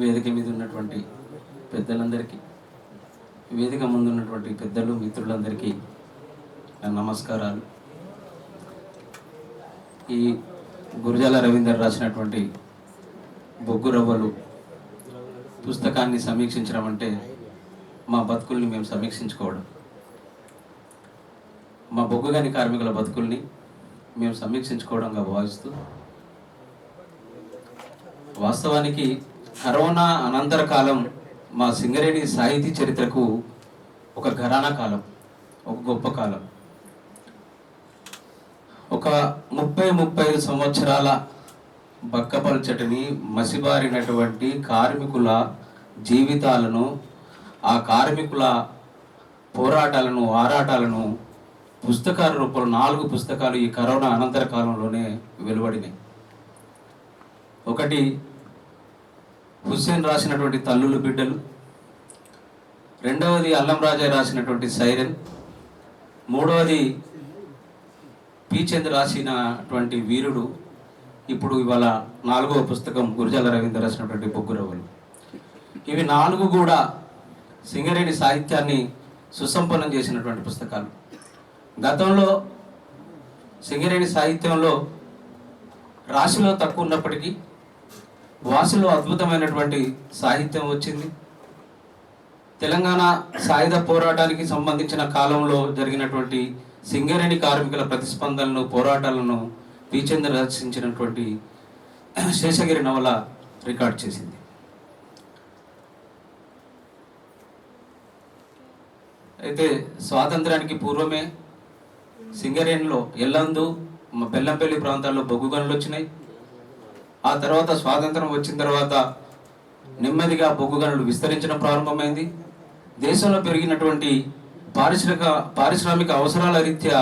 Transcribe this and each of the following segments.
వేదిక మీద ఉన్నటువంటి పెద్దలందరికీ వేదిక ముందు ఉన్నటువంటి పెద్దలు మిత్రులందరికీ నమస్కారాలు. ఈ గురుజాల రవీందర్ రాసినటువంటి బొగ్గు రవ్వలు పుస్తకాన్ని సమీక్షించడం అంటే మా బతుకుల్ని మేము సమీక్షించుకోవడం. మా బొగ్గుగని కార్మికుల బతుకుల్ని మేము సమీక్షించుకోవడంగా భావిస్తూ వాస్తవానికి కరోనా అనంతర కాలం మా సింగరేణి సాహితీ చరిత్రకు ఒక ఘరానా కాలం ఒక గొప్ప కాలం. ఒక ముప్పై ముప్పై ఐదు సంవత్సరాల బక్కపరచటిని మసిబారినటువంటి కార్మికుల జీవితాలను ఆ కార్మికుల పోరాటాలను ఆరాటాలను పుస్తకాల రూపంలో నాలుగు పుస్తకాలు ఈ కరోనా అనంతర కాలంలోనే వెలువడినాయి. ఒకటి హుస్సేన్ రాసినటువంటి తల్లులు బిడ్డలు. రెండవది అల్లం రాజా రాసినటువంటి సైరన్. మూడవది పీచంద్ రాసినటువంటి వీరుడు. ఇప్పుడు ఇవాళ నాలుగవ పుస్తకం గురుజాల రవీంద్ర రాసినటువంటి బొగ్గురవులు ఇవి నాలుగు కూడా సింగరేణి సాహిత్యాన్ని సుసంపన్నం చేసినటువంటి పుస్తకాలు. గతంలో సింగరేణి సాహిత్యంలో రాశిలో తక్కువ ఉన్నప్పటికీ వాసిలో అద్భుతమైనటువంటి సాహిత్యం వచ్చింది. తెలంగాణ సాయుధ పోరాటానికి సంబంధించిన కాలంలో జరిగినటువంటి సింగరేణి కార్మికుల ప్రతిస్పందనలు పోరాటాలను పీచంద్ర రచించినటువంటి శేషగిరి నవల రికార్డ్ చేసింది. అయితే స్వాతంత్రానికి పూర్వమే సింగరేణిలో ఎల్లందు బెల్లంపల్లి ప్రాంతాల్లో బొగ్గు గనులు వచ్చినాయి. ఆ తర్వాత స్వాతంత్రం వచ్చిన తర్వాత నెమ్మదిగా బొగ్గు గనులు విస్తరించడం ప్రారంభమైంది. దేశంలో పెరిగినటువంటి పారిశ్రామిక పారిశ్రామిక అవసరాల రీత్యా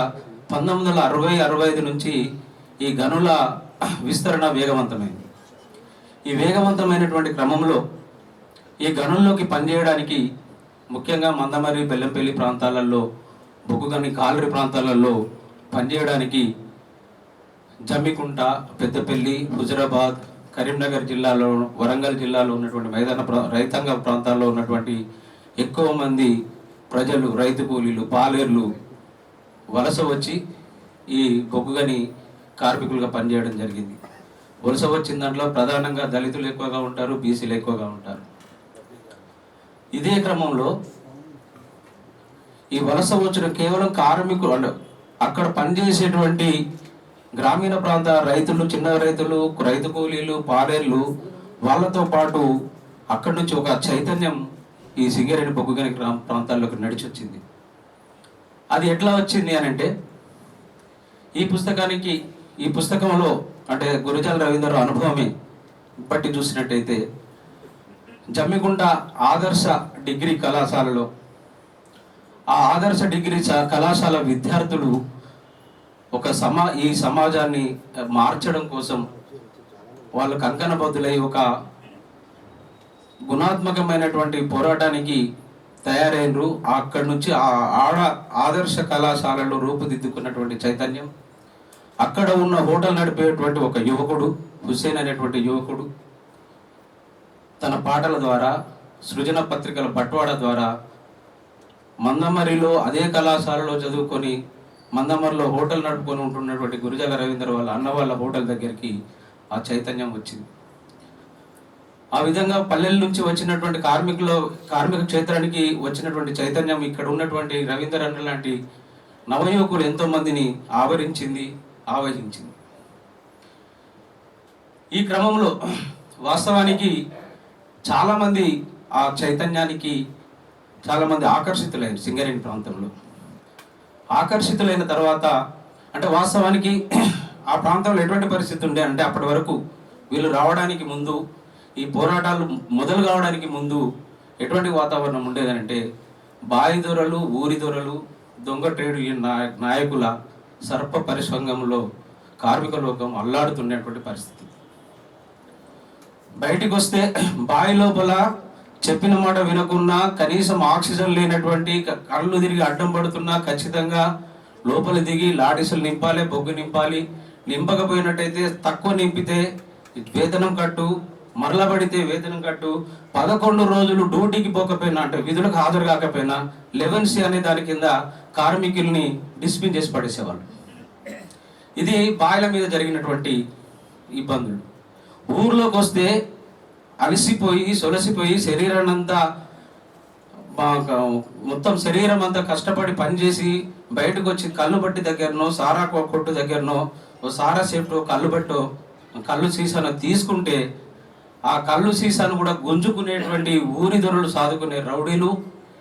పంతొమ్మిది వందల అరవై అరవై ఐదు నుంచి ఈ గనుల విస్తరణ వేగవంతమైంది. ఈ వేగవంతమైనటువంటి క్రమంలో ఈ గనుల్లోకి పనిచేయడానికి ముఖ్యంగా మందమరి బెల్లంపల్లి ప్రాంతాలలో బొగ్గు గని కాలరి ప్రాంతాలలో పనిచేయడానికి జమ్మికుంట పెద్దపల్లి హుజరాబాద్ కరీంనగర్ జిల్లాలో వరంగల్ జిల్లాలో ఉన్నటువంటి మైదాన రైతాంగ ప్రాంతాల్లో ఉన్నటువంటి ఎక్కువ మంది ప్రజలు రైతు కూలీలు పాలేర్లు వలస వచ్చి ఈ బొగ్గుగని కార్మికులుగా పనిచేయడం జరిగింది. వలస వచ్చిన దాంట్లో ప్రధానంగా దళితులు ఎక్కువగా ఉంటారు బీసీలు ఎక్కువగా ఉంటారు. ఇదే క్రమంలో ఈ వలస వచ్చిన కేవలం కార్మికులు అక్కడ పనిచేసేటువంటి గ్రామీణ ప్రాంత రైతులు చిన్న రైతులు రైతు కూలీలు పాలేర్లు వాళ్ళతో పాటు అక్కడి నుంచి ఒక చైతన్యం ఈ సింగరేణి బొగ్గుగని గ్రామ ప్రాంతాల్లోకి నడిచి వచ్చింది అది ఎట్లా వచ్చింది అని అంటే ఈ పుస్తకానికి ఈ పుస్తకంలో అంటే గురుజాల రవీంద్ర అనుభవమే బట్టి చూసినట్టయితే జమ్మిగుండ ఆదర్శ డిగ్రీ కళాశాలలో ఆ ఆదర్శ డిగ్రీ చ- కళాశాల విద్యార్థులు ఒక సమా ఈ సమాజాన్ని మార్చడం కోసం వాళ్ళు కంకణబద్దులై ఒక గుణాత్మకమైనటువంటి పోరాటానికి తయారైనరు. అక్కడి నుంచి ఆ ఆడ ఆదర్శ కళాశాలలో రూపుదిద్దుకున్నటువంటి చైతన్యం. అక్కడ ఉన్న హోటల్ నడిపేటువంటి ఒక యువకుడు హుస్సేన్ అనేటువంటి యువకుడు. తన పాటల ద్వారా సృజన పత్రికల బట్వాడ ద్వారా మందమరిలో అదే కళాశాలలో చదువుకొని మందమర్లో హోటల్ నడుపుకొని ఉంటున్నటువంటి గురిజాల రవీంద్ర వాళ్ళ అన్న వాళ్ళ హోటల్ దగ్గరికి ఆ చైతన్యం వచ్చింది. ఆ విధంగా పల్లెల నుంచి వచ్చినటువంటి కార్మికుల కార్మిక క్షేత్రానికి వచ్చినటువంటి చైతన్యం ఇక్కడ ఉన్నటువంటి రవీంద్ర అన్న లాంటి నవయువకులు ఎంతో మందిని ఆవరించింది ఆవహించింది. ఈ క్రమంలో వాస్తవానికి చాలామంది ఆ చైతన్యానికి చాలామంది ఆకర్షితులైన సింగరేణి ప్రాంతంలో. ఆకర్షితులైన తర్వాత అంటే వాస్తవానికి ఆ ప్రాంతంలో ఎటువంటి పరిస్థితి ఉండే అంటే అప్పటి వరకు వీళ్ళు రావడానికి ముందు ఈ పోరాటాలు మొదలు కావడానికి ముందు ఎటువంటి వాతావరణం ఉండేదంటే బాయిదొరలు ఊరిదొరలు దొంగ ట్రేడ్ నాయ- నాయకుల సర్ప పరిసంగంలో కార్మిక లోకం అల్లాడుతున్నటువంటి పరిస్థితి. బయటికి వస్తే బావి లోపల చెప్పిన మాట వినకున్నా కనీసం ఆక్సిజన్ లేనటువంటి కళ్ళు తిరిగి అడ్డం పడుతున్నా ఖచ్చితంగా లోపల దిగి లాడిసులు నింపాలి బొగ్గు నింపాలి. నింపకపోయినట్టయితే తక్కువ నింపితే వేతనం కట్టు మరలా పడితే వేతనం కట్టు. పదకొండు రోజులు డ్యూటీకి పోకపోయినా అంటే విధులకు హాజరు కాకపోయినా లెవెన్ సి అనే దాని కింద కార్మికుల్ని డిస్మిన్ చేసి పడేసేవాళ్ళు. ఇది బాయిల మీద జరిగినటువంటి ఇబ్బందులు. ఊర్లోకి వస్తే అలసిపోయి సొలసిపోయి శరీరాన్ని అంతా మొత్తం శరీరం అంతా కష్టపడి పనిచేసి బయటకు వచ్చి కళ్ళు బట్టి దగ్గరనో సారా కొట్టు దగ్గరనో ఓ సారా సెట్టు కళ్ళు బట్టో కళ్ళు సీసాను తీసుకుంటే ఆ కళ్ళు సీసాను కూడా గుంజుకునేటువంటి ఊరి దొరలు సాదుకునే రౌడీలు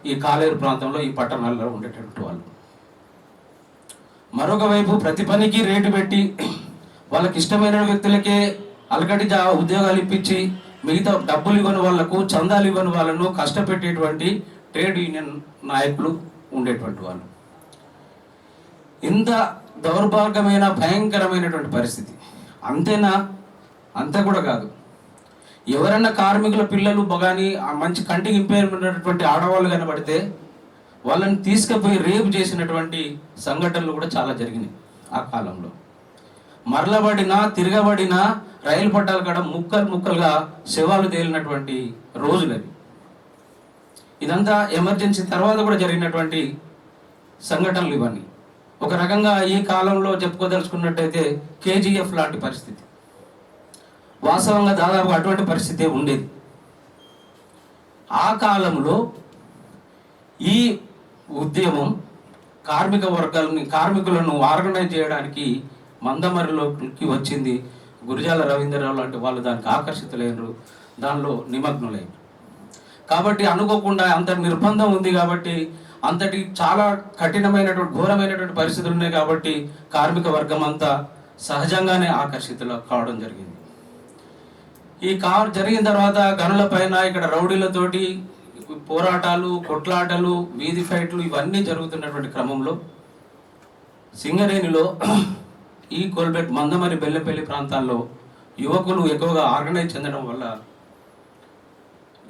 ఈ కాలేరు ప్రాంతంలో ఈ పట్టణాల్లో ఉండేటటువంటి వాళ్ళు. మరొక వైపు ప్రతి పనికి రేటు పెట్టి వాళ్ళకి ఇష్టమైన వ్యక్తులకే అలకటి జా ఉద్యోగాలు ఇప్పించి మిగతా డబ్బులు ఇవ్వని వాళ్ళకు చందాలు ఇవ్వని వాళ్ళను కష్టపెట్టేటువంటి ట్రేడ్ యూనియన్ నాయకులు ఉండేటువంటి వాళ్ళు. ఇంత దౌర్భాగ్యమైన భయంకరమైనటువంటి పరిస్థితి. అంతేనా? అంతే కూడా కాదు. ఎవరన్నా కార్మికుల పిల్లలు కానీ మంచి కంటికి ఇంపేరున్నటువంటి ఆడవాళ్ళు కనబడితే వాళ్ళని తీసుకుపోయి రేపు చేసినటువంటి సంఘటనలు కూడా చాలా జరిగినాయి ఆ కాలంలో. మరలబడిన తిరగబడిన రైలు పట్టాల కాడ ముక్కలు ముక్కలుగా శవాలు తేలినటువంటి రోజులవి ఇదంతా ఎమర్జెన్సీ తర్వాత కూడా జరిగినటువంటి సంఘటనలు ఇవన్నీ. ఒక రకంగా ఈ కాలంలో చెప్పుకోదలుచుకున్నట్టయితే కేజీఎఫ్ లాంటి పరిస్థితి. వాస్తవంగా దాదాపు అటువంటి పరిస్థితి ఉండేది. ఆ కాలంలో ఈ ఉద్యమం కార్మిక వర్గాలని కార్మికులను ఆర్గనైజ్ చేయడానికి మందమరిలోకి వచ్చింది గురిజాల రవీంద్రరావు లాంటి వాళ్ళు దానికి ఆకర్షితులైనరు. దానిలో నిమగ్నులైనరు. కాబట్టి అనుకోకుండా అంత నిర్బంధం ఉంది కాబట్టి అంతటి చాలా కఠినమైనటువంటి ఘోరమైనటువంటి పరిస్థితులు ఉన్నాయి కాబట్టి కార్మిక వర్గం అంతా సహజంగానే ఆకర్షితులు కావడం జరిగింది. ఈ కార్ జరిగిన తర్వాత గనుల పైన ఇక్కడ రౌడీలతోటి పోరాటాలు కొట్లాటలు వీధి ఫైట్లు ఇవన్నీ జరుగుతున్నటువంటి క్రమంలో సింగరేణిలో ఈ కోల్బెట్ మందమరి బెల్లపల్లి ప్రాంతాల్లో యువకులు ఎక్కువగా ఆర్గనైజ్ చెందడం వల్ల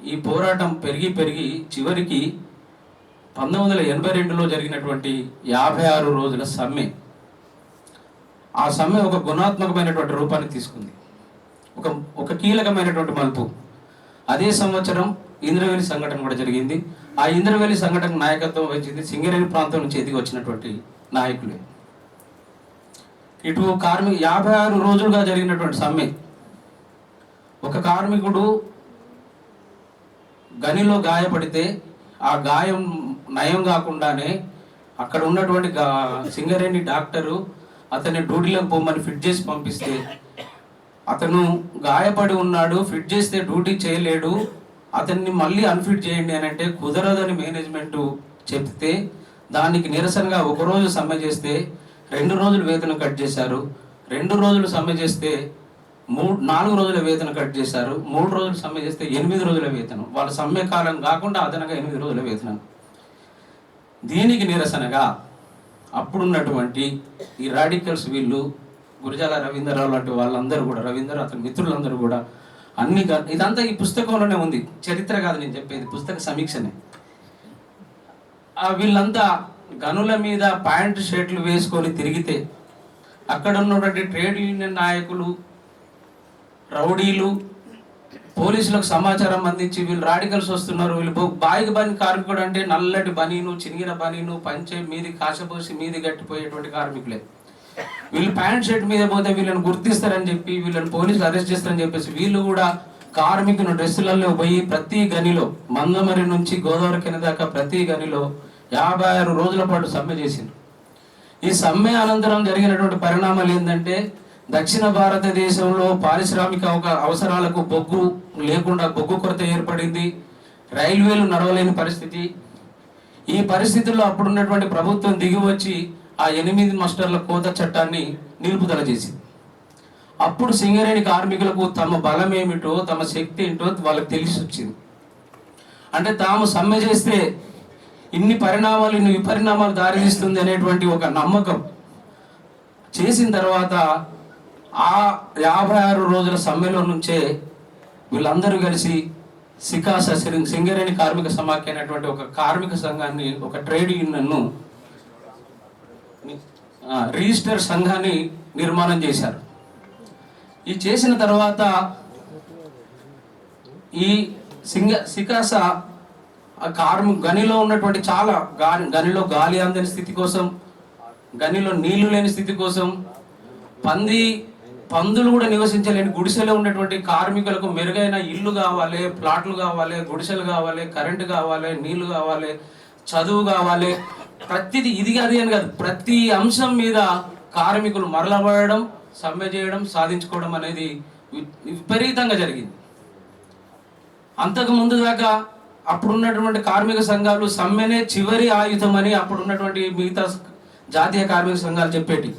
ఈ పోరాటం పెరిగి పెరిగి చివరికి పంతొమ్మిది వందల ఎనభై రెండులో జరిగినటువంటి యాభై ఆరు రోజుల సమ్మె. ఆ సమ్మె ఒక గుణాత్మకమైనటువంటి రూపాన్ని తీసుకుంది. ఒక ఒక కీలకమైనటువంటి మలుపు. అదే సంవత్సరం ఇంద్రవేలి సంఘటన కూడా జరిగింది. ఆ ఇంద్రవేలి సంఘటన నాయకత్వం వహించింది సింగరేణి ప్రాంతం నుంచి ఎదిగి వచ్చినటువంటి నాయకులే. ఇటు కార్మిక యాభై ఆరు రోజులుగా జరిగినటువంటి సమ్మె. ఒక కార్మికుడు గనిలో గాయపడితే ఆ గాయం నయం కాకుండానే అక్కడ ఉన్నటువంటి సింగరేణి డాక్టరు అతన్ని డ్యూటీలోకి పోమని ఫిట్ చేసి పంపిస్తే అతను గాయపడి ఉన్నాడు ఫిట్ చేస్తే డ్యూటీ చేయలేడు అతన్ని మళ్ళీ అన్ఫిట్ చేయండి అని అంటే కుదరదని మేనేజ్మెంట్ చెప్తే దానికి నిరసనగా ఒక రోజు సమ్మె చేస్తే రెండు రోజులు వేతనం కట్ చేశారు. రెండు రోజులు సమ్మె చేస్తే మూడు నాలుగు రోజుల వేతనం కట్ చేశారు. మూడు రోజులు సమ్మె చేస్తే ఎనిమిది రోజుల వేతనం. వాళ్ళ సమ్మె కాలం కాకుండా అదనంగా ఎనిమిది రోజుల వేతనం. దీనికి నిరసనగా అప్పుడున్నటువంటి ఈ రాడికల్స్ వీళ్ళు గురజాల రవీంద్రరావు లాంటి వాళ్ళందరూ కూడా రవీంద్ర అతని మిత్రులందరూ కూడా అన్ని ఇదంతా ఈ పుస్తకంలోనే ఉంది. చరిత్ర కాదు నేను చెప్పేది. పుస్తక సమీక్షనే. ఆ వీళ్ళంతా గనుల మీద ప్యాంట్ షర్ట్లు వేసుకొని తిరిగితే అక్కడ ఉన్నటువంటి ట్రేడ్ యూనియన్ నాయకులు రౌడీలు పోలీసులకు సమాచారం అందించి వీళ్ళు రాడికల్స్ వస్తున్నారు. వీళ్ళు బాయికి బని కార్మికుడు అంటే నల్లటి బనీను చినిగిన బనీను పంచే మీది కాశపోసి మీది గట్టిపోయేటువంటి కార్మికులే. వీళ్ళు ప్యాంట్ షర్ట్ మీద పోతే వీళ్ళని గుర్తిస్తారని చెప్పి వీళ్ళని పోలీసులు అరెస్ట్ చేస్తారని చెప్పేసి వీళ్ళు కూడా కార్మికుని డ్రెస్సులలో పోయి ప్రతి గనిలో మందమరి నుంచి గోదావరి కింద దాకా ప్రతి గనిలో యాభై ఆరు రోజుల పాటు సమ్మె చేసింది ఈ సమ్మె అనంతరం జరిగినటువంటి పరిణామాలు ఏంటంటే దక్షిణ భారతదేశంలో పారిశ్రామిక అవసరాలకు బొగ్గు లేకుండా బొగ్గు కొరత ఏర్పడింది. రైల్వేలు నడవలేని పరిస్థితి. ఈ పరిస్థితుల్లో అప్పుడున్నటువంటి ప్రభుత్వం దిగి వచ్చి ఆ ఎనిమిది మాస్టర్ల కోత చట్టాన్ని నిలుపుదల చేసింది. అప్పుడు సింగరేణి కార్మికులకు తమ బలం ఏమిటో తమ శక్తి ఏంటో వాళ్ళకి తెలిసి వచ్చింది. అంటే తాము సమ్మె చేస్తే ఇన్ని పరిణామాలు ఇన్ని విపరిణామాలు దారితీస్తుంది అనేటువంటి ఒక నమ్మకం. చేసిన తర్వాత ఆ యాభై ఆరు రోజుల సమ్మెలో నుంచే వీళ్ళందరూ కలిసి సికాస సింగరేణి కార్మిక సమాఖ్య అనేటువంటి ఒక కార్మిక సంఘాన్ని ఒక ట్రేడ్ యూనియన్ను రిజిస్టర్ సంఘాన్ని నిర్మాణం చేశారు. ఈ చేసిన తర్వాత ఈ సింగ సికాస ఆ కార్మ గనిలో ఉన్నటువంటి చాలా గాలి గనిలో గాలి అందని స్థితి కోసం గనిలో నీళ్ళు లేని స్థితి కోసం పంది పందులు కూడా నివసించలేని గుడిసెలో ఉన్నటువంటి కార్మికులకు మెరుగైన ఇల్లు కావాలి ప్లాట్లు కావాలి గుడిసెలు కావాలి కరెంటు కావాలి నీళ్ళు కావాలి చదువు కావాలి. ప్రతిది ఇది అది అని కాదు. ప్రతి అంశం మీద కార్మికులు మరలబడడం సమ్మె చేయడం సాధించుకోవడం అనేది విపరీతంగా జరిగింది. అంతకు ముందు దాకా అప్పుడున్నటువంటి కార్మిక సంఘాలు సమ్మెనే చివరి ఆయుధం అని అప్పుడున్నటువంటి మిగతా జాతీయ కార్మిక సంఘాలు చెప్పేటి.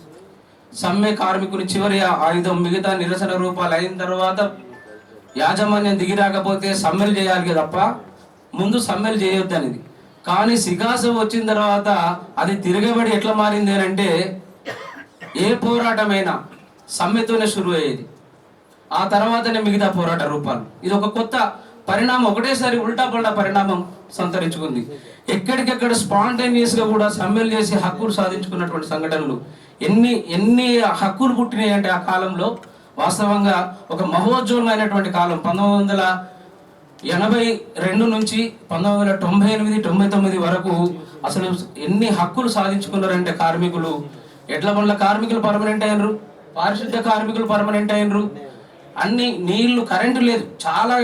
సమ్మె కార్మికుని చివరి ఆయుధం మిగతా నిరసన రూపాలు అయిన తర్వాత యాజమాన్యం దిగి రాకపోతే సమ్మెలు చేయాలి తప్ప ముందు సమ్మెలు చేయొద్దు అనేది కానీ సిగాసు వచ్చిన తర్వాత అది తిరగబడి ఎట్లా మారింది అని అంటే ఏ పోరాటమైనా సమ్మెతోనే షురు అయ్యేది ఆ తర్వాతనే మిగతా పోరాట రూపాలు. ఇది ఒక కొత్త పరిణామం ఒకటేసారి ఉల్టా పల్టా పరిణామం సంతరించుకుంది. ఎక్కడికెక్కడ స్పాంటేనియస్గా కూడా సమ్మెలు చేసి హక్కులు సాధించుకున్నటువంటి సంఘటనలు. ఎన్ని ఎన్ని హక్కులు పుట్టినాయి అంటే ఆ కాలంలో వాస్తవంగా ఒక మహోజ్వలమైనటువంటి కాలం. పంతొమ్మిది వందల ఎనభై రెండు నుంచి పంతొమ్మిది వందల తొంభై ఎనిమిది తొంభై తొమ్మిది వరకు అసలు ఎన్ని హక్కులు సాధించుకున్నారంటే కార్మికులు. ఎడ్ల బండ్ల కార్మికులు పర్మనెంట్ అయినరు పారిశుద్ధ కార్మికులు పర్మనెంట్ అయినరు. అన్ని నీళ్ళు కరెంటు లేదు. చాలా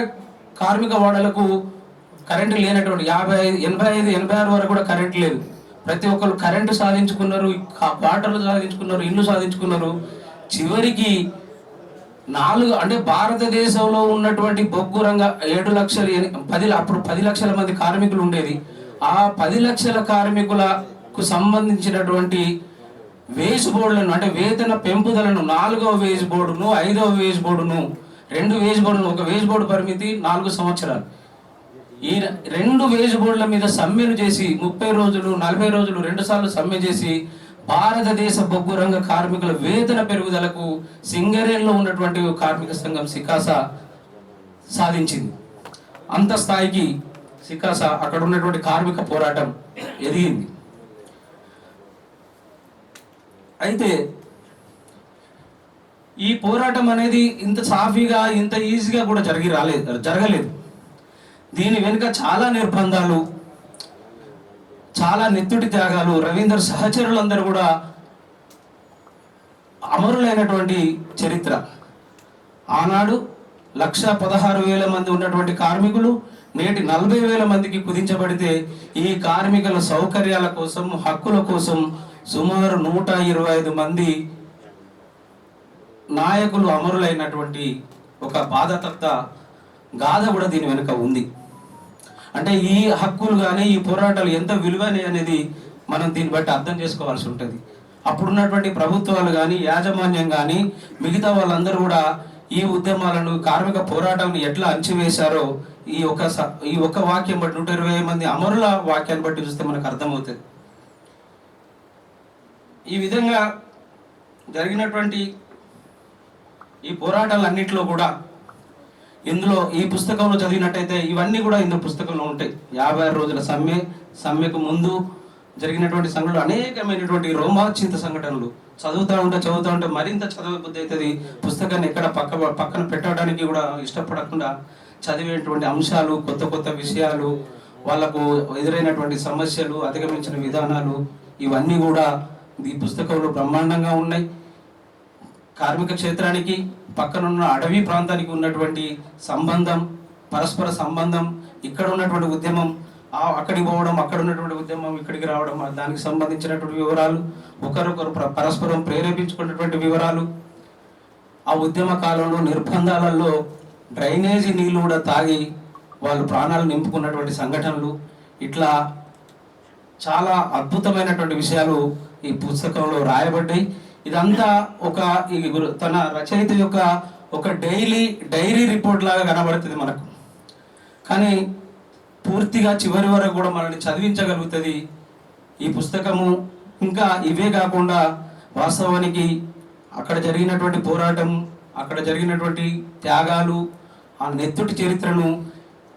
కార్మిక వాడలకు కరెంటు లేనటువంటి యాభై ఐదు ఎనభై ఐదు ఎనభై ఆరు వరకు కూడా కరెంటు లేదు. ప్రతి ఒక్కరు కరెంటు సాధించుకున్నారు కా- వాటర్లు సాధించుకున్నారు ఇల్లు సాధించుకున్నారు. చివరికి నాలుగు అంటే భారతదేశంలో ఉన్నటువంటి బొగ్గు రంగ ఏడు లక్షల పది అప్పుడు పది లక్షల మంది కార్మికులు ఉండేది. ఆ పది లక్షల కార్మికులకు సంబంధించినటువంటి వేజ్ బోర్డులను అంటే వేతన పెంపుదలను నాలుగవ వేజ్ బోర్డును ఐదవ వేజ్ బోర్డును రెండు వేజ్ బోర్డులు ఒక వేజ్ బోర్డు పరిమితి నాలుగు సంవత్సరాలు. ఈ రెండు వేజ్ బోర్డుల మీద సమ్మెలు చేసి ముప్పై రోజులు నలభై రోజులు రెండు సార్లు సమ్మె చేసి భారతదేశ బొగ్గు రంగ కార్మికుల వేతన పెరుగుదలకు సింగరేణిలో ఉన్నటువంటి కార్మిక సంఘం సికాస సాధించింది. అంత స్థాయికి సికాస అక్కడ ఉన్నటువంటి కార్మిక పోరాటం ఎదిగింది. అయితే ఈ పోరాటం అనేది ఇంత సాఫీగా ఇంత ఈజీగా కూడా జరిగి రాలేదు జరగలేదు. దీని వెనుక చాలా నిర్బంధాలు చాలా నెత్తుటి త్యాగాలు రవీందర్ సహచరులందరూ కూడా అమరులైనటువంటి చరిత్ర. ఆనాడు లక్ష పదహారు వేల మంది ఉన్నటువంటి కార్మికులు నేటి నలభై వేల మందికి కుదించబడితే ఈ కార్మికుల సౌకర్యాల కోసం హక్కుల కోసం సుమారు నూట ఇరవై ఐదు మంది నాయకులు అమరులైనటువంటి ఒక బాధతత్త గాథ కూడా దీని వెనుక ఉంది. అంటే ఈ హక్కులు కానీ ఈ పోరాటాలు ఎంత విలువైనవి అనేది మనం దీన్ని బట్టి అర్థం చేసుకోవాల్సి ఉంటుంది. అప్పుడున్నటువంటి ప్రభుత్వాలు కానీ యాజమాన్యం కానీ మిగతా వాళ్ళందరూ కూడా ఈ ఉద్యమాలను కార్మిక పోరాటాలను ఎట్లా అంచివేశారో ఈ ఒక స- ఈ ఒక్క వాక్యం బట్టి నూట ఇరవై మంది అమరుల వాక్యాన్ని బట్టి చూస్తే మనకు అర్థమవుతుంది. ఈ విధంగా జరిగినటువంటి ఈ పోరాటాలన్నింటిలో కూడా ఇందులో ఈ పుస్తకంలో చదివినట్టయితే ఇవన్నీ కూడా ఇందులో పుస్తకంలో ఉంటాయి. యాభై ఆరు రోజుల సమ్మె సమ్మెకు ముందు జరిగినటువంటి సంఘటనలు అనేకమైనటువంటి రోమాచింత సంఘటనలు. చదువుతూ ఉంటే చదువుతూ ఉంటే మరింత చదివే బుద్ధి అవుతుంది పుస్తకాన్ని ఎక్కడ పక్క పక్కన పెట్టడానికి కూడా ఇష్టపడకుండా చదివేటువంటి అంశాలు కొత్త కొత్త విషయాలు వాళ్ళకు ఎదురైనటువంటి సమస్యలు అధిగమించిన విధానాలు ఇవన్నీ కూడా ఈ పుస్తకంలో బ్రహ్మాండంగా ఉన్నాయి. కార్మిక క్షేత్రానికి పక్కనున్న అడవి ప్రాంతానికి ఉన్నటువంటి సంబంధం పరస్పర సంబంధం ఇక్కడ ఉన్నటువంటి ఉద్యమం ఆ అక్కడికి పోవడం అక్కడ ఉన్నటువంటి ఉద్యమం ఇక్కడికి రావడం దానికి సంబంధించినటువంటి వివరాలు ఒకరొకరు పరస్పరం ప్రేరేపించుకున్నటువంటి వివరాలు. ఆ ఉద్యమ కాలంలో నిర్బంధాలలో డ్రైనేజీ నీళ్ళు కూడా తాగి వాళ్ళు ప్రాణాలు నింపుకున్నటువంటి సంఘటనలు ఇట్లా చాలా అద్భుతమైనటువంటి విషయాలు ఈ పుస్తకంలో రాయబడ్డాయి. ఇదంతా ఒక ఈ తన రచయిత యొక్క ఒక డైలీ డైరీ రిపోర్ట్ లాగా కనబడుతుంది మనకు. కానీ పూర్తిగా చివరి వరకు కూడా మనల్ని చదివించగలుగుతుంది ఈ పుస్తకము. ఇంకా ఇవే కాకుండా వాస్తవానికి అక్కడ జరిగినటువంటి పోరాటం అక్కడ జరిగినటువంటి త్యాగాలు ఆ నెత్తుటి చరిత్రను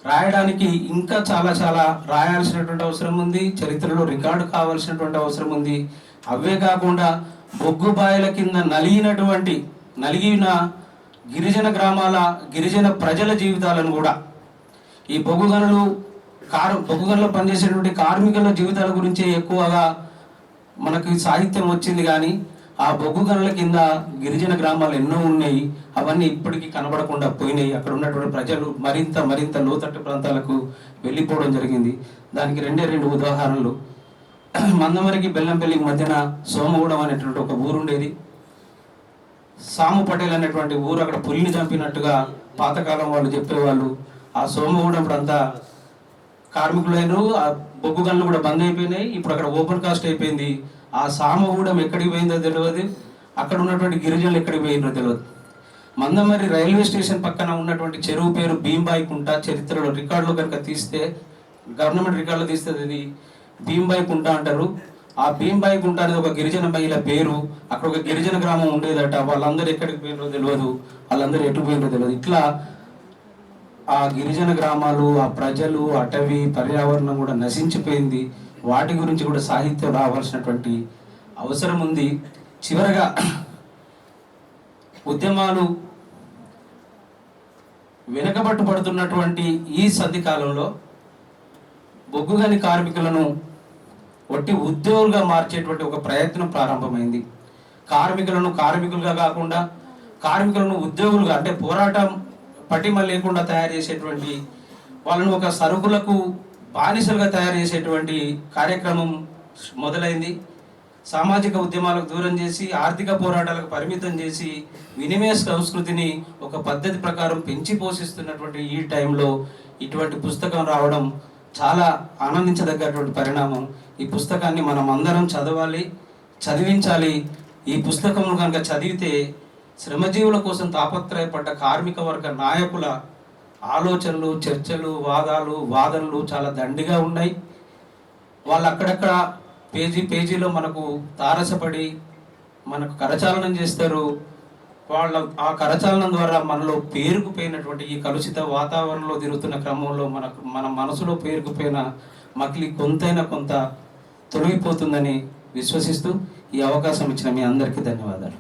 రాయడానికి ఇంకా చాలా చాలా రాయాల్సినటువంటి అవసరం ఉంది. చరిత్రలో రికార్డు కావాల్సినటువంటి అవసరం ఉంది. అవే కాకుండా బొగ్గు బాయల కింద నలిగినటువంటి నలిగిన గిరిజన గ్రామాల గిరిజన ప్రజల జీవితాలను కూడా ఈ బొగ్గు గనులు కారు బొగ్గు గనులు పనిచేసేటువంటి కార్మికుల జీవితాల గురించే ఎక్కువగా మనకి సాహిత్యం వచ్చింది కానీ ఆ బొగ్గు గనుల కింద గిరిజన గ్రామాలు ఎన్నో ఉన్నాయి అవన్నీ ఇప్పటికీ కనబడకుండా పోయినాయి. అక్కడ ఉన్నటువంటి ప్రజలు మరింత మరింత లోతట్టు ప్రాంతాలకు వెళ్ళిపోవడం జరిగింది. దానికి రెండే రెండు ఉదాహరణలు. మందమరికి బెల్లంపల్లికి మధ్యన సోమగూడెం అనేటువంటి ఒక ఊరు ఉండేది సాము పటేల్ అనేటువంటి ఊరు అక్కడ పులిని చంపినట్టుగా పాతకాలం వాళ్ళు చెప్పేవాళ్ళు. ఆ సోమగూడెం అంతా కార్మికులైన ఆ బొగ్గు గన్లు కూడా బంద్ అయిపోయినాయి. ఇప్పుడు అక్కడ ఓపెన్ కాస్ట్ అయిపోయింది. ఆ సామగూడెం ఎక్కడికి పోయిందో తెలియదు అక్కడ ఉన్నటువంటి గిరిజనులు ఎక్కడికి పోయిందో తెలియదు మందమరి రైల్వే స్టేషన్ పక్కన ఉన్నటువంటి చెరువు పేరు భీంబాయి కుంట చరిత్రలో రికార్డులో కనుక తీస్తే గవర్నమెంట్ రికార్డులో తీస్తే అది భీంబాయి కుంట అంటారు. ఆ భీంబాయి కుంట అనేది ఒక గిరిజన మహిళ పేరు. అక్కడ ఒక గిరిజన గ్రామం ఉండేదట. వాళ్ళందరూ ఎక్కడికి పోయినో తెలియదు వాళ్ళందరూ ఎటు పోయినో తెలియదు ఇట్లా ఆ గిరిజన గ్రామాలు ఆ ప్రజలు అటవీ పర్యావరణం కూడా నశించిపోయింది. వాటి గురించి కూడా సాహిత్యం రావాల్సినటువంటి అవసరం ఉంది. చివరగా ఉద్యమాలు వెనుకబట్టు పడుతున్నటువంటి ఈ సంధి కాలంలో బొగ్గుగని కార్మికులను వట్టి ఉద్యోగులుగా మార్చేటువంటి ఒక ప్రయత్నం ప్రారంభమైంది. కార్మికులను కార్మికులుగా కాకుండా కార్మికులను ఉద్యోగులుగా అంటే పోరాటం పటిమ లేకుండా తయారు చేసేటువంటి వాళ్ళను ఒక సరుకులకు బానిసలుగా తయారు చేసేటువంటి కార్యక్రమం మొదలైంది. సామాజిక ఉద్యమాలకు దూరం చేసి ఆర్థిక పోరాటాలకు పరిమితం చేసి వినిమయ సంస్కృతిని ఒక పద్ధతి ప్రకారం పెంచి పోషిస్తున్నటువంటి ఈ టైంలో ఇటువంటి పుస్తకం రావడం చాలా ఆనందించదగ్గటువంటి పరిణామం. ఈ పుస్తకాన్ని మనం అందరం చదవాలి చదివించాలి. ఈ పుస్తకం కనుక చదివితే శ్రమజీవుల కోసం తాపత్రయపడ్డ కార్మిక వర్గ నాయకుల ఆలోచనలు చర్చలు వాదాలు వాదనలు చాలా దండిగా ఉన్నాయి. వాళ్ళు అక్కడక్కడ పేజీ పేజీలో మనకు తారసపడి మనకు కరచాలనం చేస్తారు. వాళ్ళ ఆ కరచాలనం ద్వారా మనలో పేరుకుపోయినటువంటి ఈ కలుషిత వాతావరణంలో తిరుగుతున్న క్రమంలో మనకు మన మనసులో పేరుకుపోయిన మకిలి కొంతైనా కొంత తొలగిపోతుందని విశ్వసిస్తూ ఈ అవకాశం ఇచ్చిన మీ అందరికీ ధన్యవాదాలు.